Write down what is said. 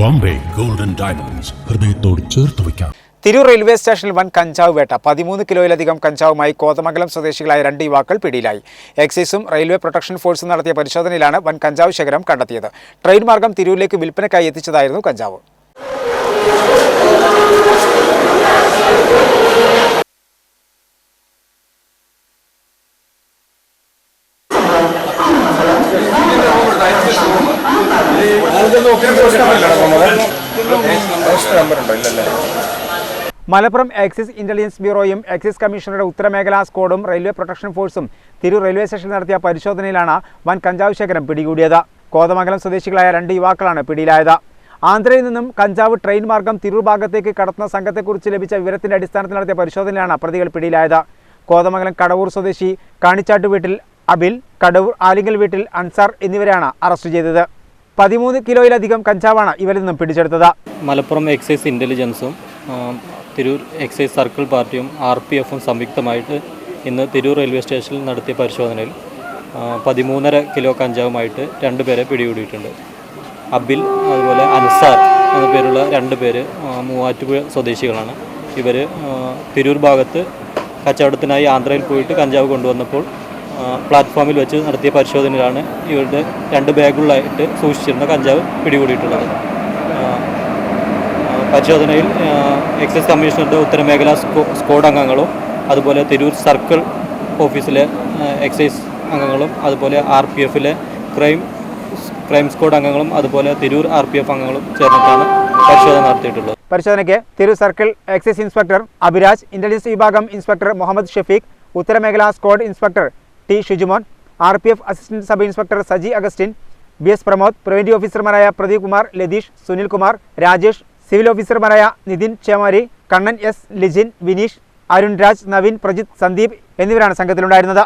Bombay. Golden diamonds ഹൃദയത്തോട് ചേർത്ത് വയ്ക്കാം. തിരൂർ റെയിൽവേ സ്റ്റേഷനിൽ വൻ കഞ്ചാവ് വേട്ട. പതിമൂന്ന് കിലോയിലധികം കഞ്ചാവുമായി കോതമംഗലം സ്വദേശികളായ രണ്ട് യുവാക്കൾ പിടിയിലായി. എക്സൈസും റെയിൽവേ പ്രൊട്ടക്ഷൻ ഫോഴ്സും നടത്തിയ പരിശോധനയിലാണ് വൻ കഞ്ചാവ് ശേഖരം കണ്ടെത്തിയത്. ട്രെയിൻ മാർഗം തിരൂരിലേക്ക് വിൽപ്പനയ്ക്കായി എത്തിച്ചതായിരുന്നു കഞ്ചാവ്. മലപ്പുറം എക്സൈസ് ഇന്റലിജൻസ് ബ്യൂറോയും എക്സൈസ് കമ്മീഷണറുടെ ഉത്തരമേഖലാ സ്ക്വാഡും റെയിൽവേ പ്രൊട്ടക്ഷൻ ഫോഴ്സും തിരു റെയിൽവേ സ്റ്റേഷനിൽ നടത്തിയ പരിശോധനയിലാണ് വൻ കഞ്ചാവ് ശേഖരം പിടികൂടിയത്. കോതമംഗലം സ്വദേശികളായ രണ്ട് യുവാക്കളാണ് പിടിയിലായത്. ആന്ധ്രയിൽ നിന്നും കഞ്ചാവ് ട്രെയിൻ മാർഗം തിരൂർ ഭാഗത്തേക്ക് കടത്തുന്ന സംഘത്തെക്കുറിച്ച് ലഭിച്ച വിവരത്തിന്റെ അടിസ്ഥാനത്തിൽ നടത്തിയ പരിശോധനയിലാണ് പ്രതികൾ പിടിയിലായത്. കോതമംഗലം കടവൂർ സ്വദേശി കാണിച്ചാട്ട് വീട്ടിൽ അബിൽ കടവൂർ ആലിങ്കൽ വീട്ടിൽ അൻസാർ എന്നിവരാണ് അറസ്റ്റ് ചെയ്തത്. പതിമൂന്ന് കിലോയിലധികം കഞ്ചാവാണ് ഇവരിൽ നിന്നും പിടിച്ചെടുത്തത്. മലപ്പുറം എക്സൈസ് ഇന്റലിജൻസും തിരൂർ എക്സൈസ് സർക്കിൾ പാർട്ടിയും ആർ പി എഫും സംയുക്തമായിട്ട് ഇന്ന് തിരൂർ റെയിൽവേ സ്റ്റേഷനിൽ നടത്തിയ പരിശോധനയിൽ പതിമൂന്നര കിലോ കഞ്ചാവുമായിട്ട് രണ്ടുപേരെ പിടികൂടിയിട്ടുണ്ട്. അബിൽ അതുപോലെ അൻസാർ എന്ന പേരുള്ള രണ്ട് പേര് മൂവാറ്റുപുഴ സ്വദേശികളാണ്. ഇവർ തിരൂർ ഭാഗത്ത് കച്ചവടത്തിനായി ആന്ധ്രയിൽ പോയിട്ട് കഞ്ചാവ് കൊണ്ടുവന്നപ്പോൾ പ്ലാറ്റ്ഫോമിൽ വെച്ച് നടത്തിയ പരിശോധനയിലാണ് ഇവരുടെ രണ്ട് ബാഗുകളായിട്ട് സൂക്ഷിച്ചിരുന്ന കഞ്ചാവ് പിടികൂടിയിട്ടുള്ളത്. പരിശോധനയിൽ എക്സൈസ് കമ്മീഷണറുടെ ഉത്തരമേഖലാ സ്ക്വാഡ് അംഗങ്ങളും അതുപോലെ തിരൂർ സർക്കിൾ ഓഫീസിലെ എക്സൈസ് അംഗങ്ങളും അതുപോലെ ആർ പി എഫിലെ ക്രൈം ക്രൈം സ്ക്വാഡ് അംഗങ്ങളും അതുപോലെ തിരൂർ ആർ പി എഫ് അംഗങ്ങളും ചേർന്നിട്ടാണ് പരിശോധന നടത്തിയിട്ടുള്ളത്. പരിശോധനയ്ക്ക് Tirur circle excise inspector Abhiraj intelligence വിഭാഗം inspector Muhammad Shafeeq ഉത്തരമേഖലാ squad inspector T Shijumon R P F assistant sub inspector Saji Augustine B S Pramod preventive ഓഫീസർമാരായ പ്രദീപ് കുമാർ ലതീഷ് സുനിൽകുമാർ രാജേഷ് സിവിൽ ഓഫീസർമാരായ നിതിൻ ചേമാരി കണ്ണൻ എസ് ലിജിൻ വിനീഷ് അരുൺ രാജ് നവീൻ പ്രജിത് സന്ദീപ് എന്നിവരാണ് സംഘത്തിലുണ്ടായിരുന്നത്.